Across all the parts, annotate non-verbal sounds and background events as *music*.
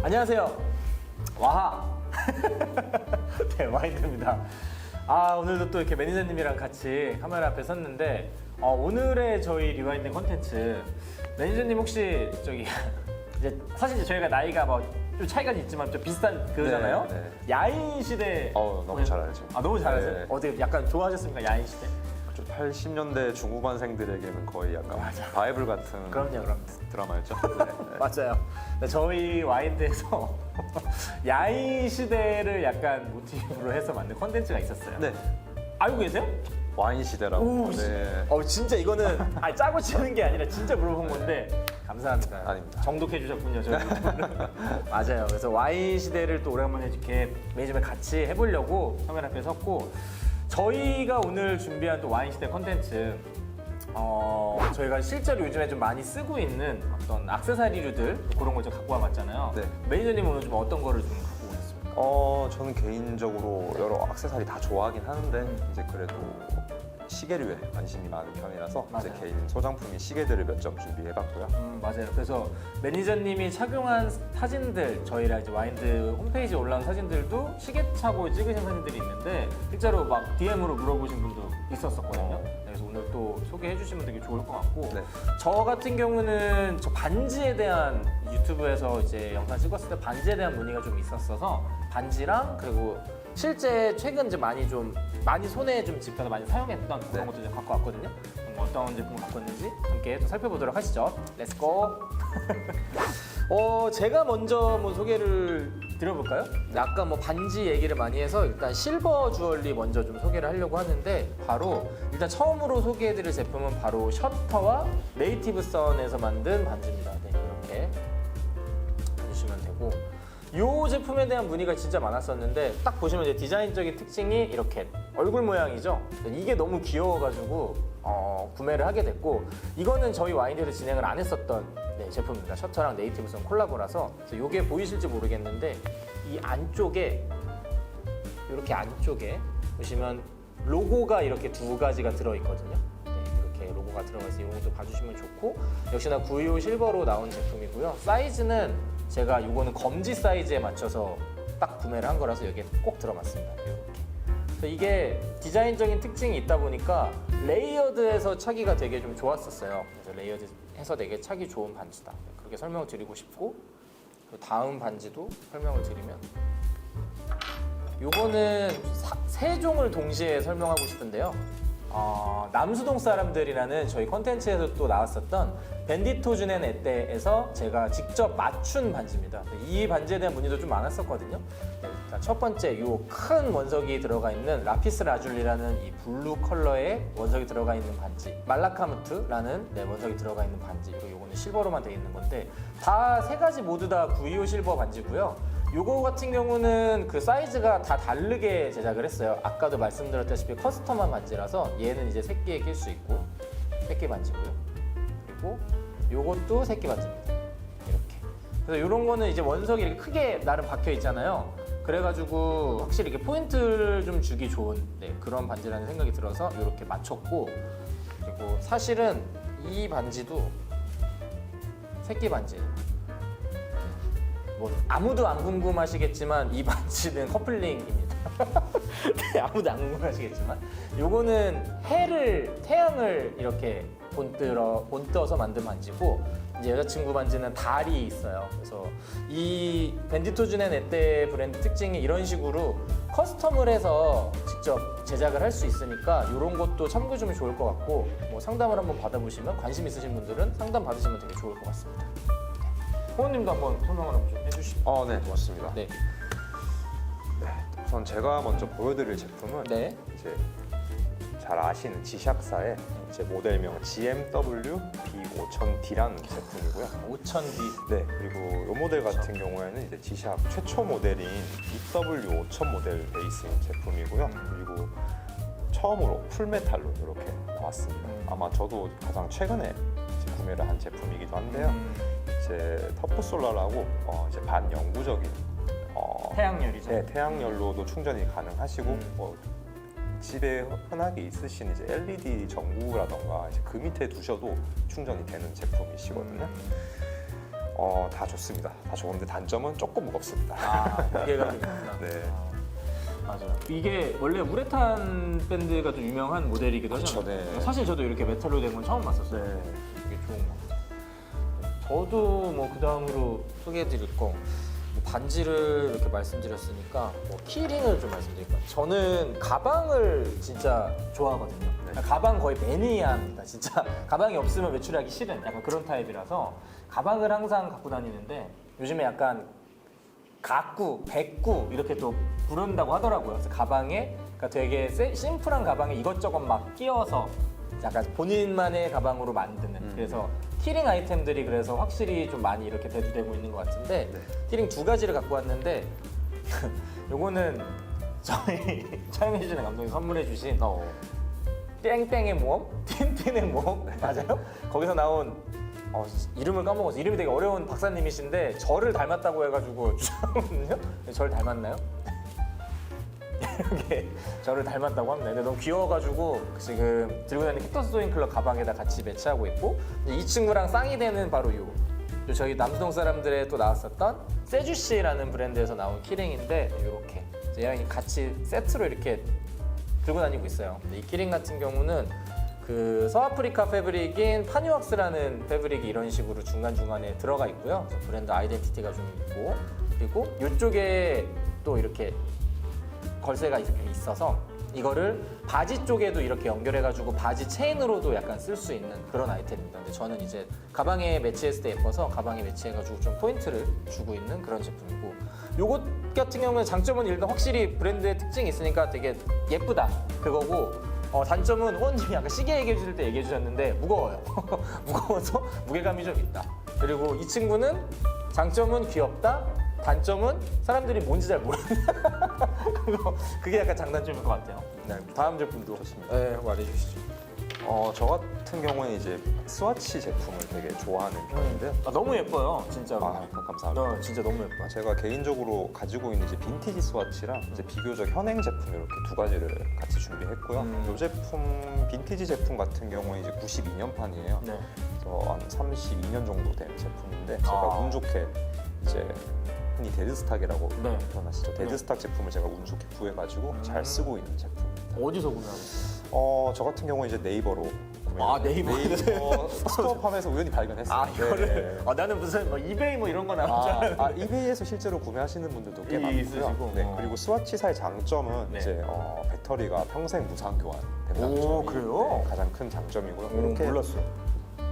안녕하세요. 와하. *laughs* 네, 와인드입니다. 아, 오늘도 또 이렇게 매니저님이랑 같이 카메라 앞에 섰는데, 어, 오늘의 저희 리와인드 콘텐츠, 매니저님 혹시 저기, *laughs* 이제 사실 저희가 나이가 뭐, 좀 차이가 있지만 좀 비슷한 그거잖아요. 네, 네. 야인 시대. 어우, 너무 잘 알죠. 아, 너무 잘 아세요? 네. 어떻게 약간 좋아하셨습니까? 야인 시대? 좀 80년대 중후반생들에게는 거의 약간 바이블 같은 그럼요, 그럼. 드라마였죠. *laughs* 네. 맞아요. 네, 저희 와인드에서 *laughs* 야인 시대를 약간 모티브로 해서 만든 컨텐츠가 있었어요. 네. 알고 계세요? 와인 시대라고. 오, 네. 어 진짜 이거는 아니, 짜고 치는 게 아니라 진짜 물어본 건데 감사합니다. 아닙니다. 정독해 주셨군요. 저희 *laughs* 맞아요. 그래서 와인 시대를 또 오랜만에 이렇게 매니저랑 같이 해보려고 카메라 앞에 섰고 저희가 오늘 준비한 또 와인 시대 컨텐츠 어, 저희가 실제로 요즘에 좀 많이 쓰고 있는 어떤 악세사리류들 그런 걸 좀 갖고 와봤잖아요. 네. 매니저님 오늘 좀 어떤 거를 좀 갖고 오셨습니까? 어, 저는 개인적으로 여러 액세서리 다 좋아하긴 하는데 이제 그래도 시계류에 관심이 많은 편이라서 맞아요. 개인 소장품인 시계들을 몇 점 준비해봤고요. 음, 맞아요. 그래서 매니저님이 착용한 사진들 저희랑 이제 와인드 홈페이지에 올라온 사진들도 시계 차고 찍으신 사진들이 있는데 실제로 막 DM으로 물어보신 분도 있었었거든요. 오늘 또 소개해 주시면 되게 좋을 것 같고 네. 저 같은 경우는 저 반지에 대한 유튜브에서 이제 영상 찍었을 때 반지에 대한 문의가 좀 있었어서 반지랑 그리고 실제 최근 이제 많이 좀 많이 손에 좀 집혀서 많이 사용했던 그런 네. 것도 좀 갖고 왔거든요. 그럼 어떤 제품을 갖고 왔는지 함께 또 살펴보도록 하시죠. 렛츠고. *laughs* 어 제가 먼저 뭐 소개를 드려볼까요? 아까 뭐 반지 얘기를 많이 해서 일단 실버 주얼리 먼저 좀 소개를 하려고 하는데 바로 일단 처음으로 소개해드릴 제품은 바로 셔터와 네이티브 선에서 만든 반지입니다. 네, 이렇게 보시면 되고 이 제품에 대한 문의가 진짜 많았었는데 딱 보시면 이제 디자인적인 특징이 이렇게 얼굴 모양이죠. 이게 너무 귀여워가지고 어, 구매를 하게 됐고 이거는 저희 와인드에서 진행을 안 했었던 네, 제품입니다. 셔터랑 네이티브선 콜라보라서 이게 보이실지 모르겠는데 이 안쪽에 이렇게 안쪽에 보시면 로고가 이렇게 두 가지가 들어있거든요. 네, 들어가서 이런 것도 봐주시면 좋고 역시나 925 실버로 나온 제품이고요. 사이즈는 제가 이거는 검지 사이즈에 맞춰서 딱 구매를 한 거라서 여기에 꼭 들어맞습니다. 이게 디자인적인 특징이 있다 보니까 레이어드해서 차기가 되게 좀 좋았었어요. 그래서 레이어드해서 되게 차기 좋은 반지다. 그렇게 설명을 드리고 싶고 다음 반지도 설명을 드리면 요거는 사- 세 종을 동시에 설명하고 싶은데요. 어, 남수동 사람들이라는 저희 컨텐츠에서 또 나왔었던 밴디토준의 에떼에서 제가 직접 맞춘 반지입니다. 이 반지에 대한 문의도 좀 많았었거든요. 네, 일단 첫 번째 요큰 원석이 들어가 있는 라피스 라줄리라는 이 블루 컬러의 원석이 들어가 있는 반지 말라카무트라는 네, 원석이 들어가 있는 반지 그리고 요거는 실버로만 되어 있는 건데 다 세 가지 모두 다925 실버 반지고요. 요거 같은 경우는 그 사이즈가 다 다르게 제작을 했어요. 아까도 말씀드렸다시피 커스텀한 반지라서 얘는 이제 새끼에 낄 수 있고 새끼 반지고요. 그리고 요것도 새끼 반지입니다. 이렇게. 그래서 이런 거는 이제 원석이 이렇게 크게 나름 박혀 있잖아요. 그래가지고 확실히 이렇게 포인트를 좀 주기 좋은 네, 그런 반지라는 생각이 들어서 이렇게 맞췄고 그리고 사실은 이 반지도 새끼 반지예요. 뭐 아무도 안 궁금하시겠지만 이 반지는 커플링입니다. *laughs* 네, 아무도 안 궁금하시겠지만 요거는 해를 태양을 이렇게 본뜨러 본떠서 만든 반지고 이제 여자친구 반지는 달이 있어요. 그래서 이 밴디토준의 네떼 브랜드 특징이 이런 식으로 커스텀을 해서 직접 제작을 할 수 있으니까 이런 것도 참고해 주면 좋을 것 같고 뭐 상담을 한번 받아보시면 관심 있으신 분들은 상담 받으시면 되게 좋을 것 같습니다. 호원님도 한번 설명을 좀 해주시죠. 어, 네, 고맙습니다. 네. 우선 제가 먼저 보여드릴 제품은 네. 이제 잘 아시는 지샥사의 이제 모델명 GMW B5000D라는 제품이고요. 5000D. 네, 그리고 이 모델 같은 경우에는 이제 지샥 최초 모델인 BW5000 모델 베이스인 제품이고요. 그리고 처음으로 풀메탈로 이렇게 나왔습니다. 음. 아마 저도 가장 최근에 이제 구매를 한 제품이기도 한데요. 음, 이제 터프솔라라고 어, 이제 반영구적인 어, 태양열이죠. 네, 태양열로도 충전이 가능하시고 음. 뭐 집에 흔하게 있으신 이제 LED 전구라던가 이제 그 밑에 두셔도 충전이 되는 제품이시거든요. 음, 어, 다 좋습니다. 다 좋은데 단점은 조금 무겁습니다. 아, 무게가 좀 있구나. 네. 아, 맞아요. 이게 원래 우레탄 밴드가 좀 유명한 모델이기도 그쵸, 하잖아요. 네. 사실 저도 이렇게 메탈로 된 건 처음 봤었어요. 네. 이게 좋은 거. 저도 뭐 그 다음으로 소개해드릴 거. 뭐 반지를 이렇게 말씀드렸으니까 뭐 키링을 좀 말씀드릴까요? 저는 가방을 진짜 좋아하거든요. 네. 가방 거의 매니아입니다. 진짜 *laughs* 가방이 없으면 외출하기 싫은 약간 그런 타입이라서 가방을 항상 갖고 다니는데 요즘에 약간 가꾸, 백구 이렇게 또 부른다고 하더라고요. 그래서 가방에 그러니까 되게 세- 심플한 가방에 이것저것 막 끼워서 약간 본인만의 가방으로 만드는 음. 그래서 키링 아이템들이 그래서 확실히 좀 많이 이렇게 대두되고 있는 것 같은데 네. 키링 두 가지를 갖고 왔는데 *laughs* 요거는 저희 *laughs* 촬영해주시는 감독님 선물해 주신 어. 땡땡의 모험? 틴틴의 모험? *laughs* 맞아요? 거기서 나온 어, 이름을 까먹었어. 이름이 되게 어려운 박사님이신데 저를 닮았다고 해가지고 주셨거든요. 저를 닮았나요? 이렇게 저를 닮았다고 합니다. 근데 너무 귀여워가지고 지금 들고 다니는 캡터스 소잉 클럽 가방에다 같이 매치하고 있고 이 친구랑 쌍이 되는 바로 요. 요 저희 남수동 사람들의 또 나왔었던 세주시라는 브랜드에서 나온 키링인데 이렇게 얘랑 같이 세트로 이렇게 들고 다니고 있어요. 근데 이 키링 같은 경우는 그 서아프리카 패브릭인 파뉴왁스라는 패브릭이 이런 식으로 중간중간에 들어가 있고요. 브랜드 아이덴티티가 좀 있고 그리고 이쪽에 또 이렇게 걸쇠가 이렇게 있어서 이거를 바지 쪽에도 이렇게 연결해가지고 바지 체인으로도 약간 쓸 수 있는 그런 아이템입니다. 근데 저는 이제 가방에 매치했을 때 예뻐서 가방에 매치해가지고 좀 포인트를 주고 있는 그런 제품이고 요것 같은 경우는 장점은 일단 확실히 브랜드의 특징이 있으니까 되게 예쁘다 그거고 어, 단점은 호원님이 아까 *laughs* 시계 얘기해 주실 때 얘기해 주셨는데 무거워요. *laughs* 무거워서 무게감이 좀 있다. 그리고 이 친구는 장점은 귀엽다. 단점은 사람들이 뭔지 잘 모른다. *laughs* 그거 그게 약간 장단점일 것 같아요. 네, 다음 제품도 좋습니다. 네, 말해 주시죠. 어, 저 같은 경우는 이제 스와치 제품을 되게 좋아하는 편인데요. 아, 너무 예뻐요, 진짜로. 아, 감사합니다. 어, 진짜 너무 예뻐. 제가 개인적으로 가지고 있는 이제 빈티지 스와치랑 이제 비교적 현행 제품 이렇게 두 가지를 같이 준비했고요. 음. 이 제품 빈티지 제품 같은 경우는 이제 92년판이에요. 네. 그래서 한 32년 정도 된 제품인데 제가 아. 운 좋게 이제 흔히 데드스탁이라고 네. 표현하시죠. 데드스탁 제품을 제가 운 좋게 구해가지고 음. 잘 쓰고 있는 제품입니다. 어디서 구매하셨어요? 어, 저 같은 경우는 이제 네이버로 구매. 아, 네이버. 네이버 *laughs* 스토어팜에서 우연히 발견했어요. 아, 이거를. 네. 아, 나는 무슨 뭐 이베이 뭐 이런 거 나온 줄 아, 알았는데. 아, 이베이에서 실제로 구매하시는 분들도 꽤 이- 많고요. 있으시고. 네, 어. 그리고 스와치사의 장점은 네. 이제 어, 배터리가 평생 무상 교환 된다는 오, 점이 그래요? 네, 가장 큰 장점이고요. 오, 이렇게 몰랐어요.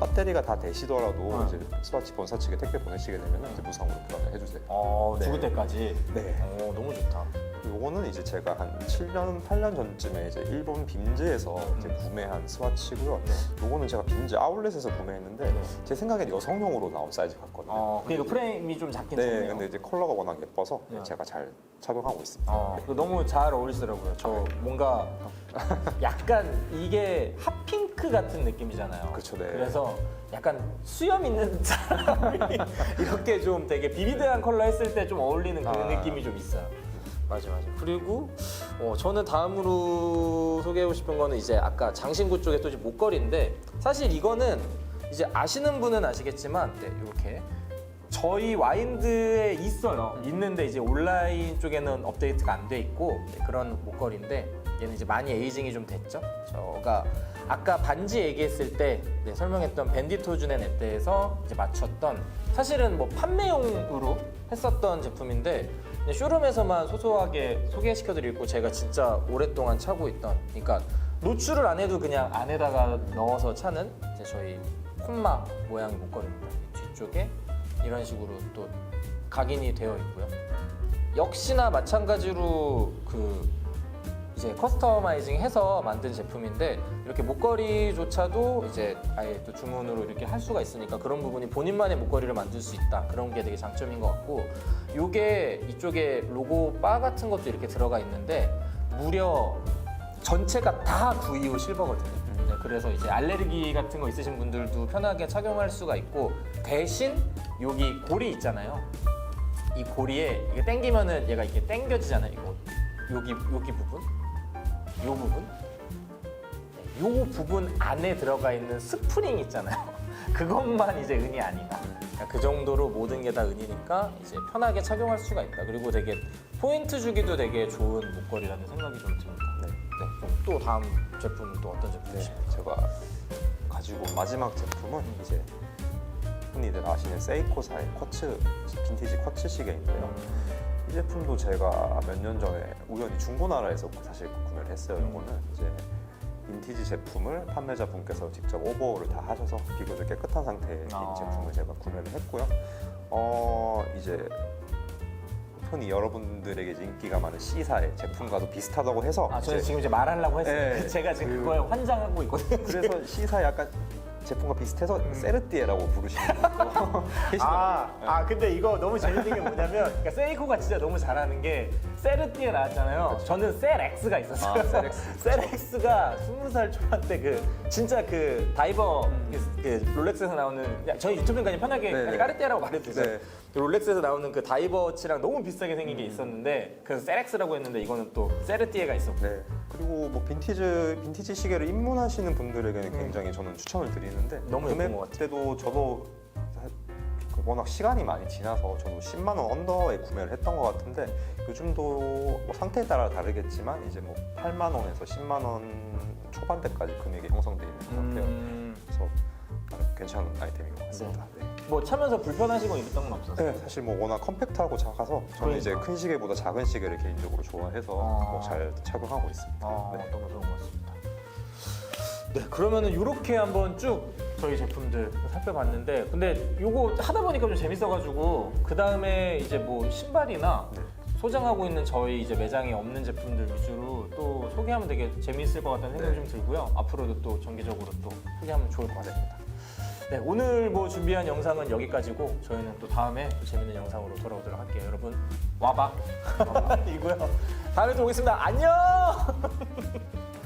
배터리가 다 되시더라도 어. 이제 스와치 본사 측에 택배 보내시게 되면 이제 무상으로 교환을 해주세요. 어, 네. 죽을 때까지. 네. 어, 너무 좋다. 요거는 이제 제가 한 7년, 8년 전쯤에 이제 일본 빔즈에서 이제 구매한 스와치고요. 네. 요거는 제가 빔즈 아울렛에서 구매했는데 네. 제 생각엔 여성용으로 나온 사이즈 같거든요. 어, 그러니까 프레임이 좀 작긴 네, 작네요. 근데 이제 컬러가 워낙 예뻐서 네. 제가 잘 착용하고 있습니다. 어, 그거 너무 잘 어울리시더라고요. 저 뭔가 약간 이게 핫핑크 같은 느낌이잖아요. 그렇죠, 네. 그래서 약간 수염 있는 *laughs* 사람이 이렇게 좀 되게 비비드한 컬러 했을 때 좀 어울리는 그 아. 느낌이 좀 있어요. 맞아 맞아. 그리고 어, 저는 다음으로 소개하고 싶은 거는 이제 아까 장신구 쪽에 또 이제 목걸이인데 사실 이거는 이제 아시는 분은 아시겠지만 네, 이렇게 저희 와인드에 있어요. 있는데 이제 온라인 쪽에는 업데이트가 안 돼 있고 네, 그런 목걸이인데 얘는 이제 많이 에이징이 좀 됐죠. 저가 아까 반지 얘기했을 때 네, 설명했던 밴디토준의 넷대에서 이제 맞췄던 사실은 뭐 판매용으로 했었던 제품인데 쇼룸에서만 소소하게 소개시켜드리고 제가 진짜 오랫동안 차고 있던 그러니까 노출을 안 해도 그냥 안에다가 넣어서 차는 이제 저희 콤마 모양의 목걸이입니다. 뒤쪽에 이런 식으로 또 각인이 되어 있고요. 역시나 마찬가지로 그 이제 커스터마이징 해서 만든 제품인데 이렇게 목걸이조차도 이제 아예 또 주문으로 이렇게 할 수가 있으니까 그런 부분이 본인만의 목걸이를 만들 수 있다 그런 게 되게 장점인 것 같고 요게 이쪽에 로고 바 같은 것도 이렇게 들어가 있는데 무려 전체가 다 구이오 실버거든요. 네, 그래서 이제 알레르기 같은 거 있으신 분들도 편하게 착용할 수가 있고 대신 여기 고리 있잖아요. 이 고리에 이게 당기면은 얘가 이렇게 당겨지잖아요. 이거 여기 여기 부분, 요 부분, 네, 요 부분 안에 들어가 있는 스프링 있잖아요. *laughs* 그것만 이제 은이 아니다. 그러니까 그 정도로 모든 게 다 은이니까 이제 편하게 착용할 수가 있다. 그리고 되게 포인트 주기도 되게 좋은 목걸이라는 생각이 좀 듭니다. 네. 네, 그럼 또 다음 제품은 또 어떤 네, 제품이십니까? 제가 가지고 온 마지막 제품은 이제 흔히들 아시는 세이코사의 쿼츠 빈티지 쿼츠 시계인데요. 이 제품도 제가 몇 년 전에 우연히 중고나라에서 사실 구매를 했어요. 이거는 이제 빈티지 제품을 판매자 분께서 직접 오버홀을 다 하셔서 비교적 깨끗한 상태의 아. 이 제품을 제가 구매를 했고요. 어 이제 흔히 여러분들에게 이제 인기가 많은 C사의 제품과도 비슷하다고 해서 아, 저는 이제 지금 이제 말하려고 했어요. 네. *laughs* 제가 지금 그- 그거에 환장하고 있거든요. 그래서 C사 약간 제품과 비슷해서 세르띠에라고 부르시는 *laughs* 분도 *laughs* 계시더라고요. 아, 아 근데 이거 너무 재밌는 게 뭐냐면 그러니까 세이코가 진짜 너무 잘하는 게 세르띠에 나왔잖아요. 저는 셀엑스가 있었어요. 아, 셀엑스. 셀엑스가 20살 초반 때 그 진짜 그 다이버 그, 그 롤렉스에서 나오는 야, 저희 유튜브는 그냥 편하게 네, 네. 까르띠에라고 말해도 되죠. 네. 그 롤렉스에서 나오는 그 다이버치랑 너무 비슷하게 생긴 게 있었는데 그래서 셀엑스라고 했는데 이거는 또 세르띠에가 있었고 네. 그리고 뭐 빈티지 빈티지 시계를 입문하시는 분들에게는 굉장히 저는 추천을 드리는데 음. 너무 예쁜 것 같아요. 때도 저도 사- 워낙 시간이 많이 지나서 저도 10만 원 언더에 구매를 했던 것 같은데 요즘도 뭐 상태에 따라 다르겠지만 이제 뭐 8만 원에서 10만 원 초반대까지 금액이 형성돼 있는 것 같아요. 음, 그래서 괜찮은 아이템인 것 같습니다. 네. 뭐 차면서 불편하시고 이랬던 건 없었어요? 네, 사실 뭐 워낙 컴팩트하고 작아서 저는 이제 그러니까. 큰 시계보다 작은 시계를 개인적으로 좋아해서 아. 뭐잘 착용하고 있습니다. 아, 네. 너무 좋은 것 같습니다. 네, 그러면은 이렇게 한번 쭉 저희 제품들 살펴봤는데, 근데 요거 하다 보니까 좀 재밌어가지고 그 다음에 이제 뭐 신발이나 네. 소장하고 있는 저희 이제 매장에 없는 제품들 위주로 또 소개하면 되게 재미있을 것 같다는 생각이 네. 좀 들고요. 앞으로도 또 정기적으로 또 소개하면 좋을 것 같습니다. 네, 오늘 뭐 준비한 영상은 여기까지고 저희는 또 다음에 또 재밌는 영상으로 돌아오도록 할게요. 여러분 와봐 *laughs* 이고요. 다음에 또 오겠습니다. 안녕. *laughs*